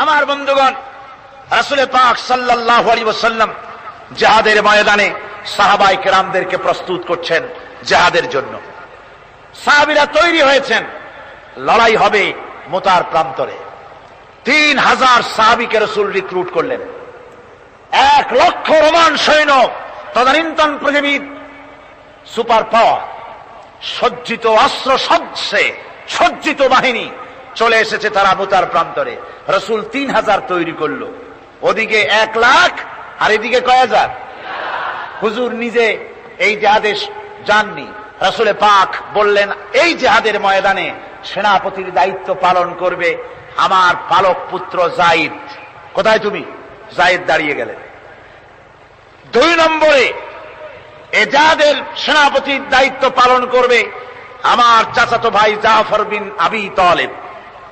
আমার বন্ধুগণ রাসুলে পাক সাল্লাহ আলী ওসাল্লাম জাহাদের ময়দানে সাহাবাই কেরামদেরকে প্রস্তুত করছেন জাহাদের জন্য। সাহাবিরা তৈরি হয়েছেন, লড়াই হবে মোতার প্রান্তরে। তিন হাজার সাহাবিকে রসুল রিক্রুট করলেন। এক লক্ষ রোমান সৈন্য, তদানীন্তন পৃথিবীর সুপার পাওয়ার, সজ্জিত অস্ত্র সজ্জে, সজ্জিত বাহিনী চলে এসেছে তারা মোতার প্রান্তরে। রসুল তিন হাজার তৈরি করল। ওদিকে এক লাখ, আর এদিকে কয় হাজার? হুজুর নিজে এই জেহাদে যাননি। রসুলে পাক বললেন, এই জেহাদের ময়দানে সেনাপতির দায়িত্ব পালন করবে আমার পালক পুত্র জাইদ। কোথায় তুমি? জাইদ দাঁড়িয়ে গেলেন দুই নম্বরে এজাদের সেনাপতির দায়িত্ব পালন করবে আমার চাচাতো ভাই জাফর বিন আবি তলেব।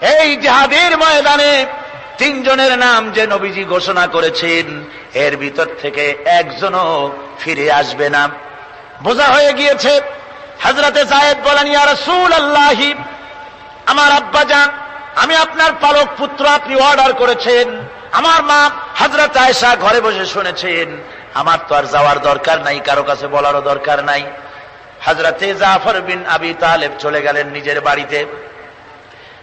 এই জেহাদের ময়দানে তিনজনের নাম যে নবীজি ঘোষণা করেছেন, এর ভিতর থেকে একজনও ফিরে আসবে না। বোঝা হয়ে গিয়েছে হাজরাতে জায়েদ বলেন আল্লাহি আমার আব্বা যান আমি আপনার পালক পুত্র আপনি অর্ডার করেছেন। আমার মা হাজরত আয়সা ঘরে বসে শুনেছেন। আমার তো আর যাওয়ার দরকার নাই, কারও কাছে বলারও দরকার নাই। হাজরাতে জাফর বিন আবি তালেব চলে গেলেন নিজের বাড়িতে।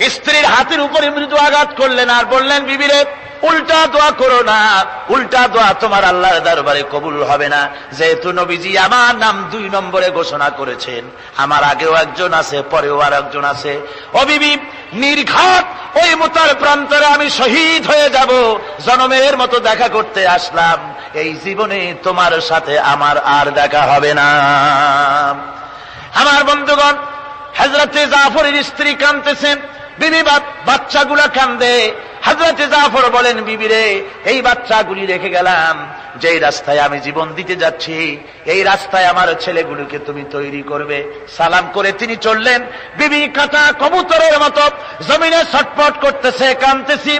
স্ত্রীর হাতের উপরে মৃদু আঘাত করলেন আর বললেন, বিবিরে, উল্টা দোয়া করো না। উল্টা দোয়া তোমার আল্লাহর দরবারে কবুল হবে না। যেহেতু নবীজি আমার নাম দুই নম্বরে ঘোষণা করেছেন। আমার আগেও একজন আছে, পরেও আর একজন আছে। ও নির্ঘাত ওই মোতার প্রান্তরে আমি শহীদ হয়ে যাব। জনমের মতো দেখা করতে আসলাম। এই জীবনে তোমার সাথে আমার আর দেখা হবে না। আমার বন্ধুগণ হাজরতে জাফরের স্ত্রী কানতেছেন বিবি বাচ্চাগুলা কান্দে। হাজরতে জাফর বলেন বিবিরে এই বাচ্চাগুলি রেখে গেলাম। যেই রাস্তায় আমি জীবন দিতে যাচ্ছি, এই রাস্তায় আমার ছেলেগুলোকে তুমি তৈরি করবে। সালাম করে তিনি চললেন। বিবি কাটা কবুতরের মতো জমিনে ছটপট করতেছে কানতেছি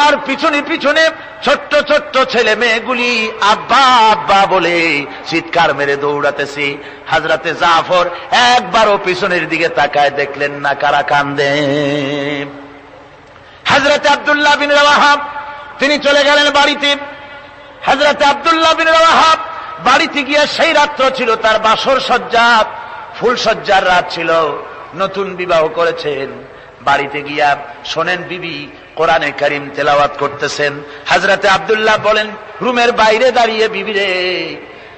আর পিছনে পিছনে ছোট্ট ছোট্ট ছেলে মেয়েগুলি আব্বা আব্বা বলে চিৎকার মেরে দৌড়াতেছি। হাজরাতে জাফর একবারও পিছনের দিকে তাকায় দেখলেন না কারা কান্দে। হাজরাতে আবদুল্লাহ বিন রাহাব তিনি চলে গেলেন বাড়িতে। হাজরতে আবদুল্লাহ বিন রাহাব বাড়িতে গিয়া সেই রাত্র ছিল, তার বাসর সজ্জা, ফুল সজ্জার রাত ছিল। নতুন বিবাহ করেছেন। বাড়িতে গিয়া শোনেন বিবি কোরআনে করিম তেলাওয়াত করতেছেন। হাজরাতে আবদুল্লাহ বলেন, রুমের বাইরে দাঁড়িয়ে বিবি রে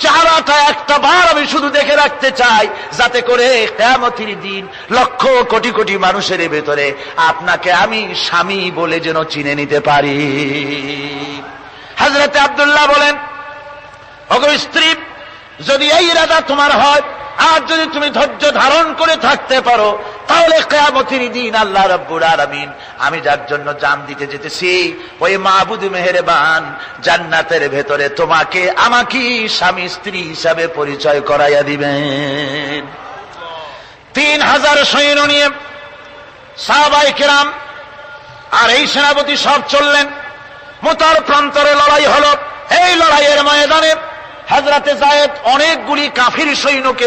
চেহারাটা একটা বার আমি শুধু দেখে রাখতে চাই, যাতে করে কেমতির দিন লক্ষ কোটি কোটি মানুষের ভেতরে আপনাকে আমি স্বামী বলে যেন চিনে নিতে পারি। হাজরতে আবদুল্লাহ বলেন অগ স্ত্রী, যদি এই রাজা তোমার হয় আর যদি তুমি ধৈর্য ধারণ করে থাকতে পারো, তাহলে কেয়ামতির দিন আল্লাহ রব্বুর আলমিন, আমি যার জন্য জান দিতে যেতেছি, ওই মাহবুদ মেহরবান জান্নাতের ভেতরে তোমাকে আমাকে স্বামী স্ত্রী হিসাবে পরিচয় করাইয়া দিবেন। তিন হাজার সৈন্য নিয়ে সাহাবাই কেরাম আর এই সেনাপতি সব চললেন। মোতার প্রান্তরে লড়াই হল। এই লড়াইয়ের ময়দানে হাজরাতে জায়েদ অনেকগুলি কাফির সৈন্যকে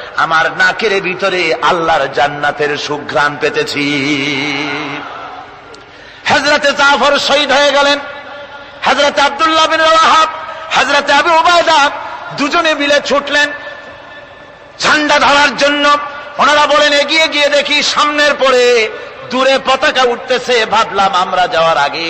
আমার নাকের ভিতরে আল্লাহর জান্নাতের সুঘ্রাণ পেতেছি। হাজরাতে জাফর শহীদ হয়ে গেলেন। হাজরত আবদুল্লাহ বিন রাহাব হাজরতে আবু উবায়দা দুজনে মিলে ছুটলেন। ঝান্ডা ধরার জন্য ওনারা বলেন, এগিয়ে গিয়ে দেখি সামনের পরে দূরে পতাকা উঠতেছে। ভাবলাম আমরা যাওয়ার আগে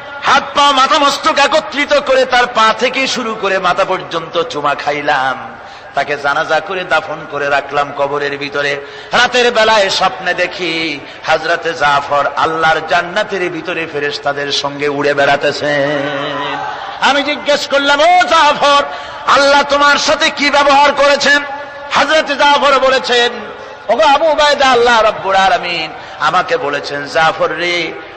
হাত পা মাথা মস্তক একত্রিত করে তার পা থেকে শুরু করে মাথা পর্যন্ত চুমা খাইলাম। তাকে জানাজা করে দাফন করে রাখলাম কবরের ভিতরে। রাতের বেলায় স্বপ্নে দেখি হাজরাতে জাফর আল্লাহর জান্নাতের ভিতরে ফেরেস তাদের সঙ্গে উড়ে বেড়াতেছেন আমি জিজ্ঞেস করলাম, ও জাফর, আল্লাহ তোমার সাথে কি ব্যবহার করেছেন? হাজরাতে জাফর বলেছেন, ওগো আবু বায়দা আল্লাহ রব্বুর আলামিন আমাকে বলেছেন, জাফর রে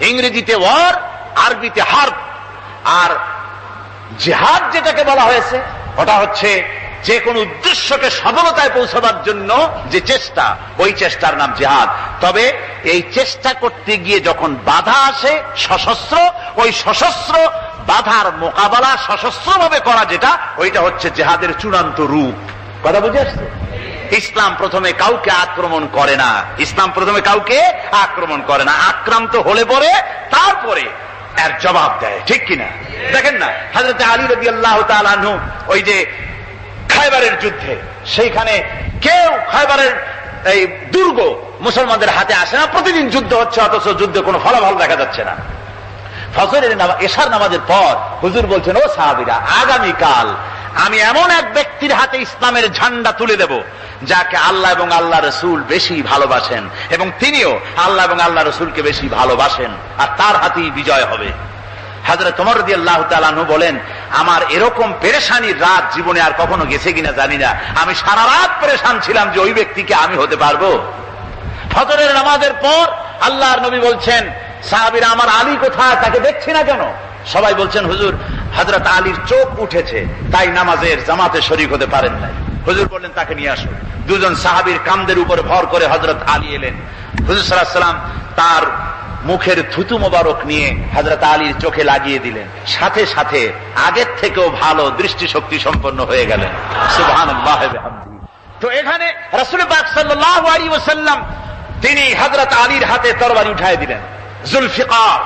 ইংরেজিতে ওয়ার, আরবিতে হার্ব। আর জেহাদ যেটাকে বলা হয়েছে, ওটা হচ্ছে যে কোন উদ্দেশ্যকে সফলতায় পৌঁছাবার জন্য যে চেষ্টা, ওই চেষ্টার নাম জেহাদ। তবে এই চেষ্টা করতে গিয়ে যখন বাধা আসে, সশস্ত্র, ওই সশস্ত্র বাধার মোকাবেলা সশস্ত্রভাবে করা যেটা, ওইটা হচ্ছে জেহাদের চূড়ান্ত রূপ। কথা বুঝে আসছে? ইসলাম প্রথমে কাউকে আক্রমণ করে না। ইসলাম প্রথমে কাউকে আক্রমণ করে না। আক্রান্ত হলে পরে তারপরে এর জবাব দেয়। ঠিক কিনা? দেখেন না হাজরত আলী রবি আল্লাহ তালু ওই যে খাইবারের যুদ্ধে, সেইখানে কেউ খাইবারের এই দুর্গ মুসলমানদের হাতে আসে না। প্রতিদিন যুদ্ধ হচ্ছে, অথচ যুদ্ধে কোনো ফলাফল দেখা যাচ্ছে না। নামা এশার নামাজের পর হুজুর বলছেন, ও সাহাবিরা, আগামীকাল আমি এমন এক ব্যক্তির হাতে ইসলামের ঝান্ডা তুলে দেব, যাকে আল্লাহ এবং আল্লাহ রসুল বেশি ভালোবাসেন, এবং তিনিও আল্লাহ এবং আল্লাহ রসুলকে বেশি ভালোবাসেন, আর তার হাতেই বিজয় হবে। হাজরে তোমার দিয়ে আল্লাহ তালানু বলেন, আমার এরকম পেরেশানির রাত জীবনে আর কখনো গেছে কিনা জানি না। আমি সারা রাত পেরেশান ছিলাম যে ওই ব্যক্তিকে আমি হতে পারব। ফজরের নামাজের পর আল্লাহর নবী বলছেন, সাহাবিরা আমার আলী কোথায়? তাকে দেখছি না কেন? সবাই বলছেন, হুজুর হজরত আলীর চোখ উঠেছে, তাই নামাজের জামাতে শরিক হতে পারেন নাই। হুজুর বললেন, তাকে নিয়ে আসো। দুজন সাহাবির কামদের উপর ভর করে হজরত আলী এলেন। হুজুর সাল্লাম তার মুখের থুতু মোবারক নিয়ে হজরত আলীর চোখে লাগিয়ে দিলেন। সাথে সাথে আগের থেকেও ভালো দৃষ্টিশক্তি সম্পন্ন হয়ে গেলেন। তো এখানে তিনি হজরত আলীর হাতে তরবারি উঠাই দিলেন। জুলফিকার।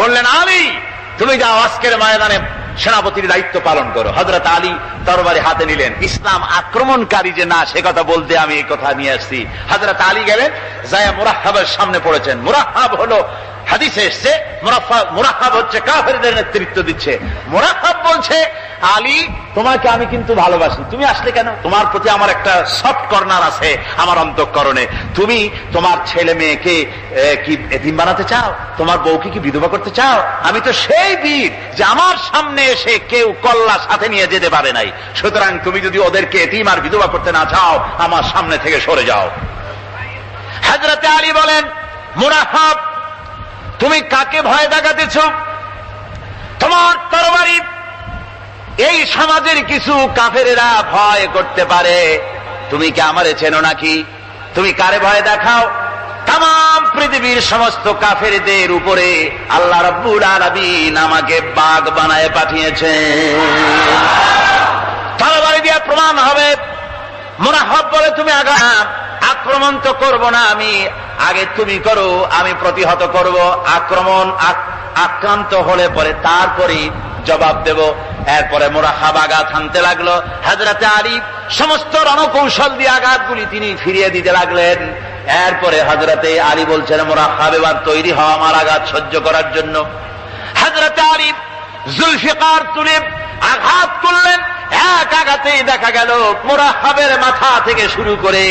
বললেন, আলী তুমি যাও আজকের ময়দানে সেনাপতির দায়িত্ব পালন করো। হজরত আলী তরবারি হাতে নিলেন। ইসলাম আক্রমণকারী যে না, সে কথা বলতে আমি এই কথা নিয়ে আসছি। হজরত আলী গেলেন জায়া মুরাহাবের সামনে পড়েছেন। মুরাহাব হলো, হাদিসে এসছে মুরাহাব হচ্ছে কাফেরদের নেতৃত্ব দিচ্ছে। মুরাহাব বলছে আলী, তোমাকে আমি কিন্তু ভালোবাসি। তুমি আসলে কেন? তোমার প্রতি আমার একটা সফট কর্নার আছে, আমার অন্তঃকরণে। তুমি তোমার ছেলে মেয়েকে কি এতিম বানাতে চাও? তোমার বউকে কি বিধবা করতে চাও? আমি তো সেই বীর যে আমার সামনে এসে কেউ কল্লা সাথে নিয়ে যেতে পারে নাই। সুতরাং তুমি যদি ওদেরকে এতিম আর বিধবা করতে না চাও, আমার সামনে থেকে সরে যাও। হাজরতে আলী বলেন মুরাহাব তুমি কাকে ভয় দেখাতেছ? তোমার তরবারি এই সমাজের কিছু কাফেরেরা ভয় করতে পারে। তুমি কি আমারে চেনো নাকি? তুমি কারে ভয় দেখাও? তাম পৃথিবীর সমস্ত কাফেরদের উপরে আল্লাহ রব্বুল আলমিন আমাকে বাঘ বানায় পাঠিয়েছে তরবারি দিয়ে প্রমাণ হবে। মোনাহব বলে তুমি আগা আক্রমণ তো করব না আমি। আগে তুমি করো, আমি প্রতিহত করব। আক্রমণ আক্রান্ত হলে পরে তারপরে জবাব দেব। এরপরে মোরা হাব আঘাত হানতে লাগল হাজরাতে আলী সমস্ত রণকৌশল দিয়ে আঘাতগুলি তিনি ফিরিয়ে দিতে লাগলেন। এরপরে হাজরাতে আলী বলছেন, মোরা হাব এবার তৈরি হওয়া আমার আঘাত সহ্য করার জন্য। হাজরাতে আলী জুলফিকার তুলে আঘাত করলেন, এক আঘাতেই দেখা গেল মোরাহাবের মাথা থেকে শুরু করে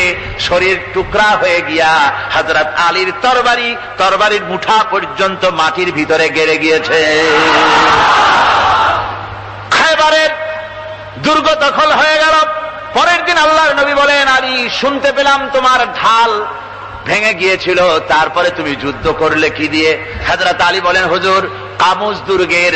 শরীর টুকরা হয়ে গিয়া হাজরত আলীর তরবারি, তরবারির মুঠা পর্যন্ত মাটির ভিতরে গেড়ে গিয়েছে। দুর্গ দখল হয়ে গেল। পরের দিন আল্লাহর নবী বলেন আরি শুনতে পেলাম তোমার ঢাল ভেঙে গিয়েছিল। তারপরে তুমি যুদ্ধ করলে কি দিয়ে? হাজরা আলী বলেন, হুজুর, কামুজ দুর্গের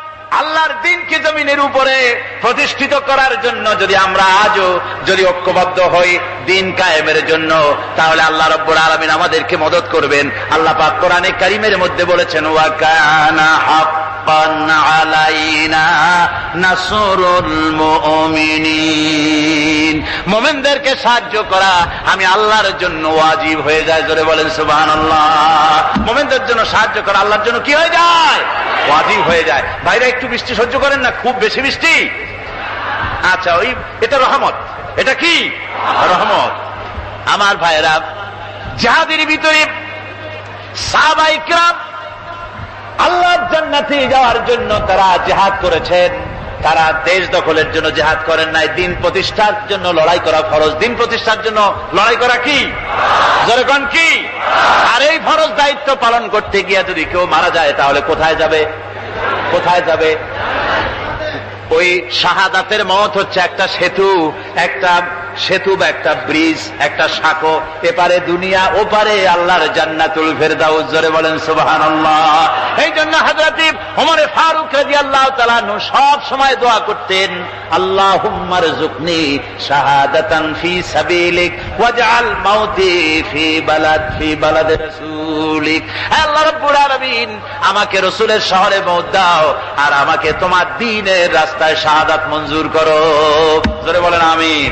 আল্লাহর দিনকে জমিনের উপরে প্রতিষ্ঠিত করার জন্য যদি আমরা আজও যদি ঐক্যবদ্ধ হই, দিন কায়েমের জন্য, তাহলে আল্লাহ রব্বুর আলমিন আমাদেরকে মদত করবেন। আল্লাহ পাক কোরআনে কারিমের মধ্যে বলেছেন মোমেনদেরকে সাহায্য করা আমি আল্লাহর জন্য ওয়াজিব হয়ে যায়, জোরে বলেন সুবহানাল্লাহ। মোমেনদের জন্য সাহায্য করা আল্লাহর জন্য কি হয়ে যায়? ওয়াজিব হয়ে যায়। ভাইরা, একটু বৃষ্টি সহ্য করেন না, খুব বেশি বৃষ্টি। আচ্ছা ওই, এটা রহমত। এটা কি? রহমত। আমার ভাইরা যাহাদের ভিতরে সাহাবাইকরাম আল্লাহর জান্নাতে যাওয়ার জন্য তারা জেহাদ করেছেন। তারা দেশ দখলের জন্য জেহাদ করেন নাই। দিন প্রতিষ্ঠার জন্য লড়াই করা ফরজ। দিন প্রতিষ্ঠার জন্য লড়াই করা কি? জনগণ কি? আর এই ফরজ দায়িত্ব পালন করতে গিয়ে যদি কেউ মারা যায়, তাহলে কোথায় যাবে? কোথায় যাবে? ওই শাহাদাতের মত হচ্ছে একটা সেতু, একটা সেতু বা একটা ব্রিজ, একটা সাঁকো, এপারে দুনিয়া, ওপারে আল্লাহর জান্নাতুল ফেরদাউস। জোরে বলেন সুবাহান এই জন্য হাজরাতি ওমরে ফারুক রাজি আল্লাহ তালানু সব সময় দোয়া করতেন আল্লাহ হুম্মার জুকনি শাহাদাতান ফি সাবিলিক ওয়াজআল মাউতি ফি বালাদ ফি বালাদ রাসূলিক। আল্লাহ রাব্বুল আলামিন, আমাকে রসুলের শহরে মৌত দাও, আর আমাকে তোমার দিনের রাস্তায় শাহাদাত মঞ্জুর করো। জোরে বলেন, আমিন।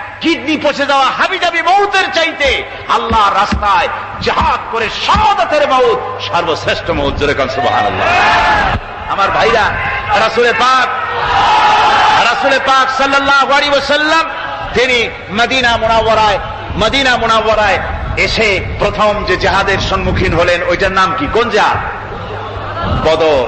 kidney পচে যাওয়া হাবিজাবি মৌতের চাইতে আল্লাহ রাস্তায় জাহাদ করে সমাদতের মৌত, সর্বশ্রেষ্ঠ মৌত যেরকম আমার ভাইরা রাসুলে পাক রাসুলে পাক সাল্লাহ সাল্লাম তিনি মদিনা মোনাওয়ারায় মদিনা মোনাওয়ারায় এসে প্রথম যে জাহাদের সম্মুখীন হলেন, ওইটার নাম কি? কোন জাহাদ বদর।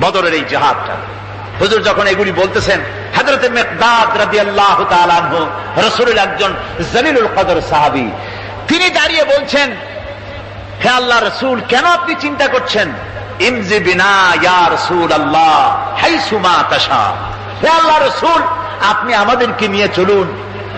বদরের এই জাহাজটা হুজুর যখন এগুলি বলতেছেন তিনি দাঁড়িয়ে বলছেন, হে আল্লাহ রসুল, কেন আপনি চিন্তা করছেন? হাই সুমা আল্লাহ রসুল, আপনি আমাদেরকে নিয়ে চলুন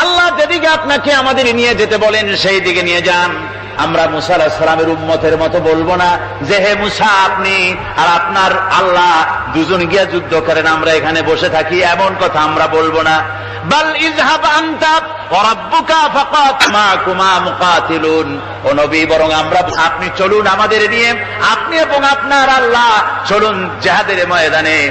আল্লাহ যেদিকে আপনাকে আমাদের নিয়ে যেতে বলেন, সেই দিকে নিয়ে যান। আমরা মুসা সালামের উম্মতের মতো বলব না যে, হে মুসা, আপনি আর আপনার আল্লাহ দুজন গিয়া যুদ্ধ করেন, আমরা এখানে বসে থাকি, এমন কথা আমরা বলব না। আপনি চলুন আমাদের নিয়ে, আপনি এবং আপনার আল্লাহ চলুন জেহাদের ময়দানে।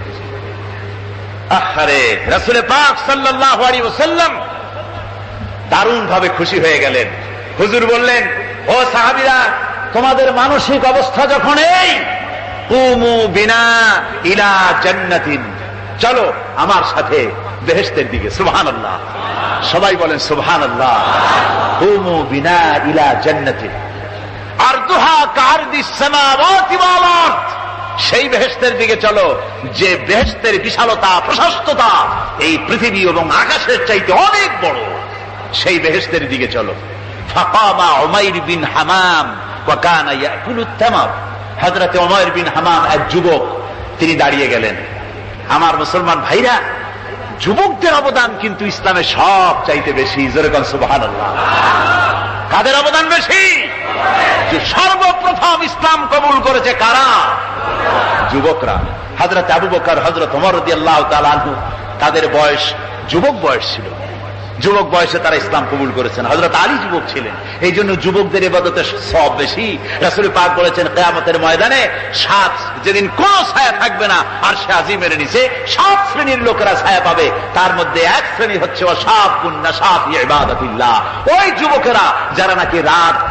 আহারে, রাসুলে পাক সাল্লাহ ওসাল্লাম দারুণ ভাবে খুশি হয়ে গেলেন। হুজুর বললেন, ও সাহাবিরা, তোমাদের মানসিক অবস্থা যখন এই, কুমু বিনা ইলা জান্নাতিন। চলো আমার সাথে বেহেস্তের দিকে সুবহান আল্লাহ সবাই বলেন সুবহান আল্লাহ কুমু বিনা ইলা জান্নাতিন। আর দুহা কারদিস সামাওয়াতি ওয়াল সেই বেহেস্তের দিকে চলো। যে বেহেস্তের বিশালতা, প্রশস্ততা এই পৃথিবী এবং আকাশের চাইতে অনেক বড়, সেই বেহেস্তের দিকে চলো। বিন হামাম বিন হামাম এক যুবক, তিনি দাঁড়িয়ে গেলেন। আমার মুসলমান ভাইরা, যুবকদের অবদান কিন্তু ইসলামে সব চাইতে বেশি। সুবহানাল্লাহ। কাদের অবদান বেশি? যে সর্বপ্রথম ইসলাম কবুল করেছে কারা? যুবকরা। হজরত আবু বকর, হজরত আল্লাহ তাদের বয়স যুবক বয়স ছিল। যুবক বয়সে তারা ইসলাম কবুল করেছেন। হজরত আলী যুবক ছিলেন। এই জন্য যুবকদের এবাদতে সব বেশি। রাসুল পাক বলেছেন, কেয়ামতের ময়দানে সাত, যেদিন কোন ছায়া থাকবে না, আর সে আজিমের নিচে সাত শ্রেণির লোকেরা ছায়া পাবে। তার মধ্যে এক শ্রেণি হচ্ছে কুন্না সাপ ইবাদতিল্লাহ। ওই যুবকেরা, যারা নাকি রাত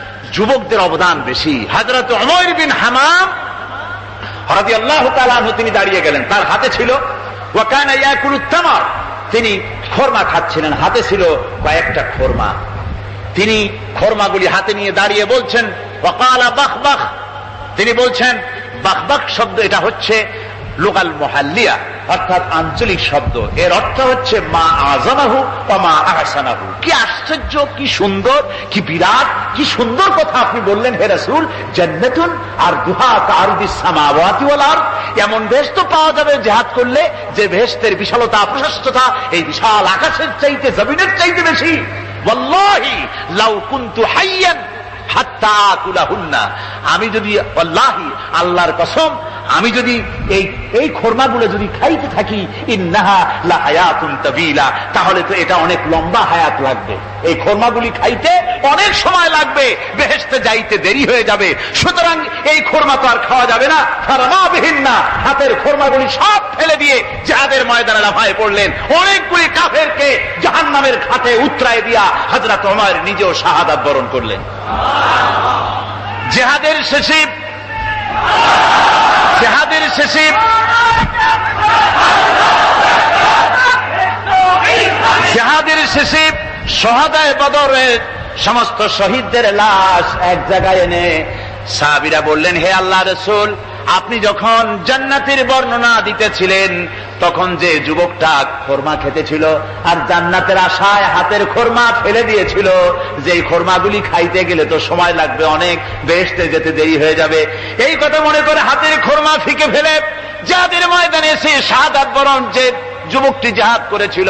যুবকদের অবদান বেশি। হাজরত বিন হামাম হরাদি আল্লাহ তিনি দাঁড়িয়ে গেলেন। তার হাতে ছিল তিনি খোরমা খাচ্ছিলেন। হাতে ছিল কয়েকটা খোরমা। তিনি খোরমাগুলি হাতে নিয়ে দাঁড়িয়ে বলছেন তিনি বলছেন বাখ শব্দ, এটা হচ্ছে লোকাল মহাল্লিয়া। অর্থাৎ আঞ্চলিক শব্দ। এর অর্থ হচ্ছে মা আজানাহু বা মা আহসানাহু। কি আশ্চর্য, কি সুন্দর, কি বিরাট, কি সুন্দর কথা আপনি বললেন, হে রাসূল, জান্নাতুন আর দুহা কারদিস সামাওয়াতি ওয়াল আরদ। এমন বেশ তো পাওয়া যাবে জিহাদ করলে, যে বেহেশতের বিশালতা, প্রশস্ততা, এই বিশাল আকাশের চাইতে, জমিনের চাইতে বেশি। ওয়াল্লাহি লাউ কুনতু হাইয়ান আমি যদি আল্লাহি আল্লাহর কসম আমি যদি এই এই খোরমাগুলো যদি খাইতে থাকি তাহলে তো এটা অনেক লম্বা হায়াত লাগবে। এই খোরমাগুলি খাইতে অনেক সময় লাগবে, বেহেশতে যাইতে দেরি হয়ে যাবে। সুতরাং এই খোরমা তো আর খাওয়া যাবে না। ফারামা বিহীন না হাতের খোরমাগুলি সব ফেলে দিয়ে যাদের ময়দানে লাফায় পড়লেন। অনেকগুলি কাফেরকে জাহান্নামের খাতে উতরায় দিয়া হজরত ওমর নিজেও শাহাদাত বরণ করলেন। জেহাদের শেষে জেহাদের শেষে জেহাদের শেষে সহাদায় বদরের সমস্ত শহীদদের লাশ এক জায়গায় এনে সাহাবিরা বললেন, হে আল্লাহ রসুল আপনি যখন জান্নাতের বর্ণনা দিতেছিলেন, তখন যে যুবকটা খোরমা খেতেছিল আর জান্নাতের আশায় হাতের খোরমা ফেলে দিয়েছিল যে খোরমাগুলি খাইতে গেলে তো সময় লাগবে অনেক বেসতে যেতে দেরি হয়ে যাবে। এই কথা মনে করে হাতের খোরমা ফিকে ফেলে যাদের ময়দানে এসে শাহাদাত বরণ যে যুবকটি জাহাদ করেছিল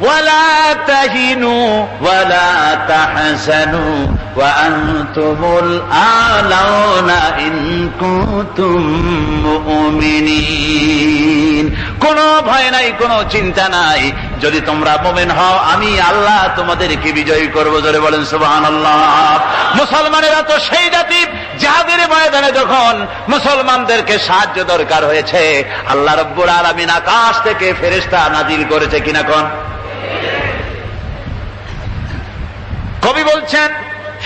ولا تهنوا ولا تحزنوا وأنتم الأعلون إن كنتم مؤمنين কোনো ভয় নাই কোনো চিন্তা নাই যদি তোমরা মোমেন হও আমি আল্লাহ তোমাদেরকে বিজয়ী করবো জোরে বলেন সুবাহান আল্লাহ মুসলমানেরা তো সেই জাতি যাদের ময়দানে যখন মুসলমানদেরকে সাহায্য দরকার হয়েছে আল্লাহ রব্বুর আলমিন আকাশ থেকে ফেরেস্তা নাজিল করেছে কিনা কোন কবি বলছেন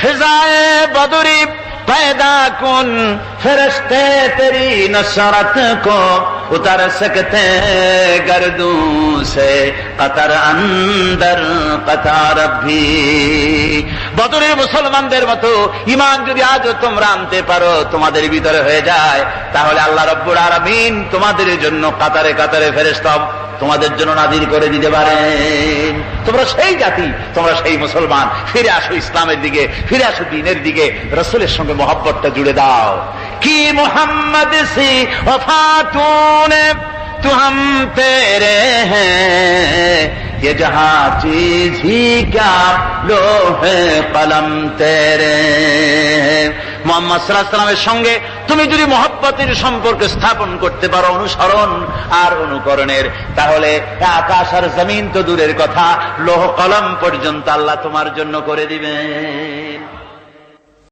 فضائے بدری پیدا کن فرشتے تیری نشرت کو اتر سکتے گردوں سے قطر اندر قطار بھی বদরের মুসলমানদের মতো ইমান যদি আজও তোমরা আনতে পারো, তোমাদের ভিতরে হয়ে যায়। তাহলে আল্লাহ রব্বুর আরামিন তোমাদের জন্য কাতারে কাতারে ফেরেস্তা তোমাদের জন্য নাজির করে দিতে পারেন। তোমরা সেই জাতি, তোমরা সেই মুসলমান। ফিরে আসো ইসলামের দিকে, ফিরে আসো দিনের দিকে। রসুলের সঙ্গে মোহাব্বতটা জুড়ে দাও। কি মোহাম্মদ সি ওফাতুন তেরে হ্যাঁ। یہ جہاں چیز ہی کیا لوہے قلم تیرے মোহাম্মদ সাল্লাহামের সঙ্গে তুমি যদি মহাব্বতের সম্পর্ক স্থাপন করতে পারো, অনুসরণ আর অনুকরণের, তাহলে আকাশ আর জমিন তো দূরের কথা, লোহ কলম পর্যন্ত আল্লাহ তোমার জন্য করে দিবেন।